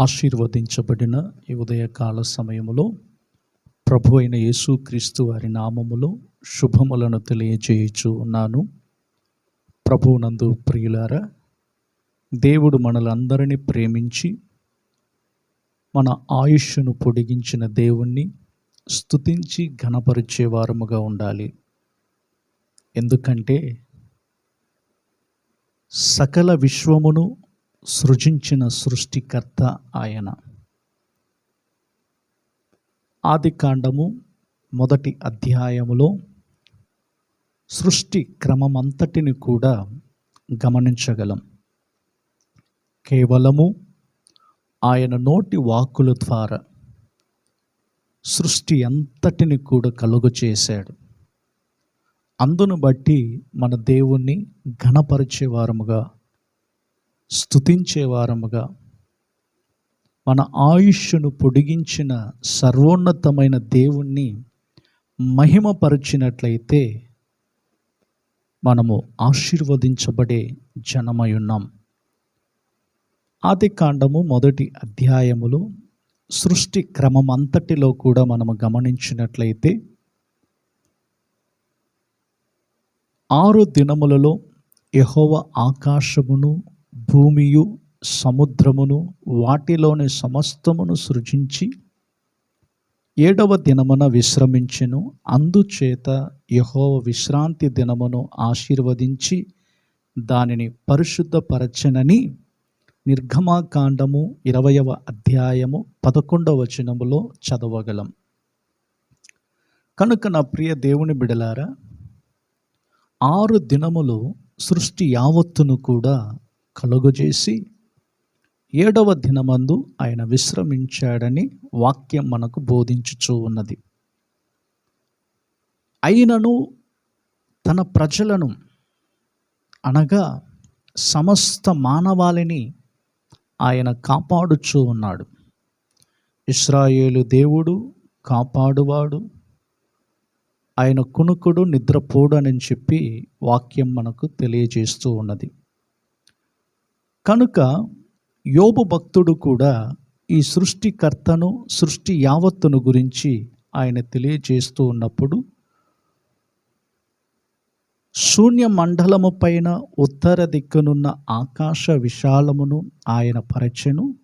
ఆశీర్వదించబడిన ఈ ఉదయకాల సమయములో ప్రభు అయిన యేసుక్రీస్తు వారి నామములో శుభములను తెలియజేయుచు ఉన్నాను. ప్రభునందు ప్రియులారా దేవుడు మనలందరినీ ప్రేమించి మన ఆయుష్ను పొడిగించిన దేవుణ్ణి స్తుతించి ఘనపరిచే వారముగా ఉండాలి. ఎందుకంటే సకల విశ్వమును సృజించిన సృష్టికర్త ఆయన. ఆది కాండము మొదటి అధ్యాయములో సృష్టి క్రమమంతటిని కూడా గమనించగలం. కేవలము ఆయన నోటి వాక్కుల ద్వారా సృష్టి అంతటిని కూడా కలుగు చేశాడు. అందును బట్టి మన దేవుణ్ణి ఘనపరిచేవారముగా వారముగా వారముగా మన ఆయుష్ను పొడిగించిన సర్వోన్నతమైన దేవుణ్ణి మహిమపరిచినట్లయితే మనము ఆశీర్వదించబడే జనమై ఉన్నాం. ఆది కాండము మొదటి అధ్యాయములో సృష్టి క్రమం అంతటిలో కూడా మనము గమనించినట్లయితే ఆరు దినములలో యహోవ ఆకాశమును భూమియు సముద్రమును వాటిలోని సమస్తమును సృజించి ఏడవ దినమున విశ్రమించెను. అందుచేత యహో విశ్రాంతి దినమును ఆశీర్వదించి దానిని పరిశుద్ధపరచనని నిర్గమాకాండము ఇరవయవ అధ్యాయము పదకొండవ వచనములో చదవగలం. కనుక నా ప్రియ దేవుని బిడలారా ఆరు దినములు సృష్టి యావత్తును కూడా కలుగజేసి ఏడవ దినమందు ఆయన విశ్రమించాడని వాక్యం మనకు బోధించుచూ ఉన్నది. అయినను తన ప్రజలను అనగా సమస్త మానవాళిని ఆయన కాపాడుచూ ఉన్నాడు. ఇస్రాయేలు దేవుడు కాపాడువాడు. ఆయన కునుకుడు నిద్రపోడు అని చెప్పి వాక్యం మనకు తెలియజేస్తూ ఉన్నది. కనుక యోబు భక్తుడు కూడా ఈ సృష్టికర్తను సృష్టి యావత్తును గురించి ఆయన తెలియజేస్తూ ఉన్నప్పుడు శూన్య మండలము పైన ఉత్తర దిక్కునున్న ఆకాశ విశాలమును ఆయన పరచెను.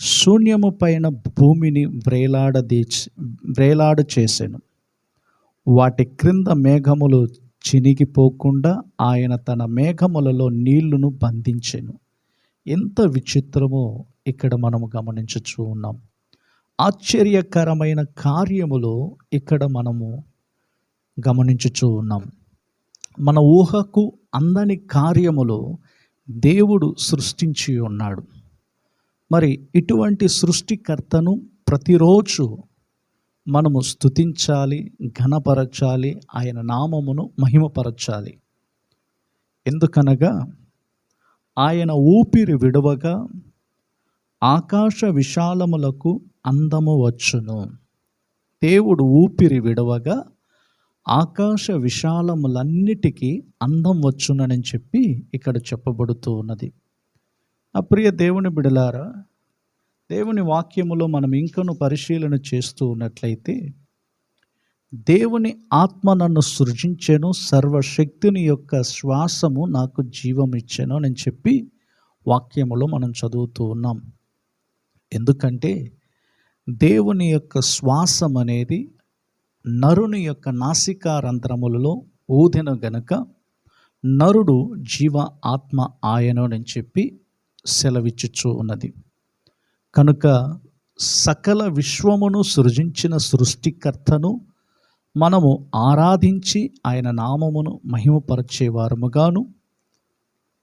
శూన్యము పైన భూమిని వ్రేలాడదీచి వ్రేలాడ చేసెను. వాటి క్రింద మేఘములు చినిగిపోకుండా ఆయన తన మేఘములలో నీళ్ళును బంధించెను. ఎంత విచిత్రమో ఇక్కడ మనము గమనించచ్చు ఉన్నాం. ఆశ్చర్యకరమైన కార్యములు ఇక్కడ మనము గమనించుచూ ఉన్నాం. మన ఊహకు అందని కార్యములు దేవుడు సృష్టించి ఉన్నాడు. మరి ఇటువంటి సృష్టికర్తను ప్రతిరోజు మనము స్తుతించాలి ఘనపరచాలి ఆయన నామమును మహిమపరచాలి. ఎందుకనగా ఆయన ఊపిరి విడవగా ఆకాశ విశాలములకు అందము వచ్చును. దేవుడు ఊపిరి విడవగా ఆకాశ విశాలములన్నిటికీ అందం వచ్చునని చెప్పి ఇక్కడ చెప్పబడుతూ ఉన్నది. అప్రియ దేవుని బిడలారా దేవుని వాక్యములో మనం ఇంకను పరిశీలన చేస్తూ ఉన్నట్లయితే దేవుని ఆత్మ నన్ను సృజించెను సర్వశక్తిని యొక్క శ్వాసము నాకు జీవం ఇచ్చాను అని చెప్పి వాక్యములో మనం చదువుతూ ఉన్నాం. ఎందుకంటే దేవుని యొక్క శ్వాసం అనేది నరుని యొక్క నాసికారంధ్రములలో ఊదిన గనుక నరుడు జీవ ఆత్మ ఆయను అని చెప్పి సెలవిచ్చుచూ ఉన్నది. కనుక సకల విశ్వమును సృజించిన సృష్టికర్తను మనము ఆరాధించి ఆయన నామమును మహిమపరిచేవారముగాను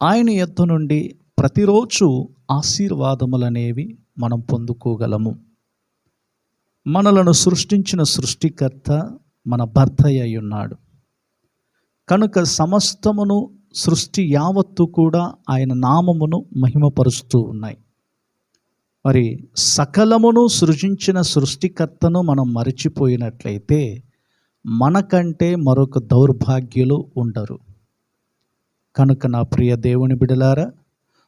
ఆయన ఎద్దు నుండి ప్రతిరోజు ఆశీర్వాదములనేవి మనం పొందుకోగలము. మనలను సృష్టించిన సృష్టికర్త మన భర్త అయి ఉన్నాడు కనుక సమస్తమును సృష్టి యావత్తు కూడా ఆయన నామమును మహిమపరుస్తూ ఉన్నాయి. మరి సకలమును సృజించిన సృష్టికర్తను మనం మరచిపోయినట్లయితే మనకంటే మరొక దౌర్భాగ్యులు ఉండరు. కనుక నా ప్రియ దేవుని బిడలారా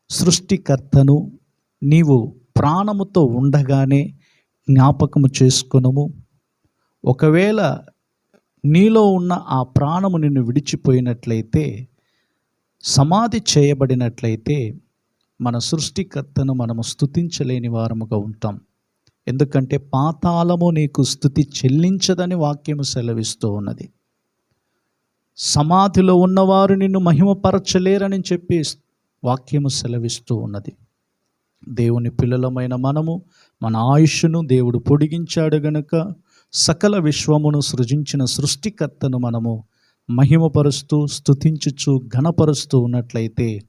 సృష్టికర్తను నీవు ప్రాణముతో ఉండగానే జ్ఞాపకము చేసుకునము. ఒకవేళ నీలో ఉన్న ఆ ప్రాణము నిన్ను విడిచిపోయినట్లయితే సమాధి చేయబడినట్లయితే మన సృష్టికర్తను మనము స్తుతించలేని వారముగా ఉంటాం. ఎందుకంటే పాతాళము నీకు స్థుతి చెల్లించదని వాక్యము సెలవిస్తూ ఉన్నది. సమాధిలో ఉన్నవారు నిన్ను మహిమపరచలేరని చెప్పి వాక్యము సెలవిస్తూ ఉన్నది. దేవుని పిల్లలమైన మనము మన ఆయుష్ను దేవుడు పొడిగించాడు గనుక సకల విశ్వమును సృజించిన సృష్టికర్తను మనము మహిమపరుస్తూ స్థుతించుచు ఘనపరుస్తూ ఉన్నట్లయితే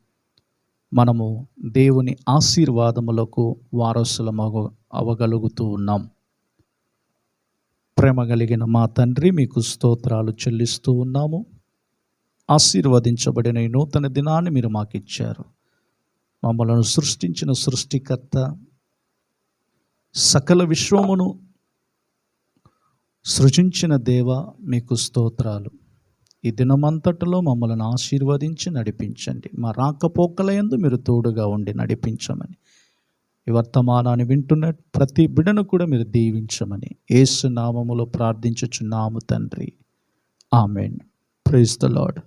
మనము దేవుని ఆశీర్వాదములకు వారసులమగు అవగలుగుతూ ఉన్నాం. ప్రేమ కలిగిన మా తండ్రి మీకు స్తోత్రాలు చెల్లిస్తూ ఉన్నాము. ఆశీర్వదించబడిన ఈ నూతన దినాన్ని మీరు మాకు ఇచ్చారు మమ్మలను సృష్టించిన సృష్టికర్త సకల విశ్వమును సృజించిన దేవ మీకు స్తోత్రాలు. ఈ దినమంతటిలో మమ్మల్ని ఆశీర్వదించి నడిపించండి. మా రాకపోకలయందు మీరు తోడుగా ఉండి నడిపించమని. ఈ వర్తమానాన్ని వింటున్న ప్రతి బిడను కూడా మీరు దీవించమని ఏసు నామములో ప్రార్థించుచున్నాము తండ్రి. ఆమెన్. Praise the lord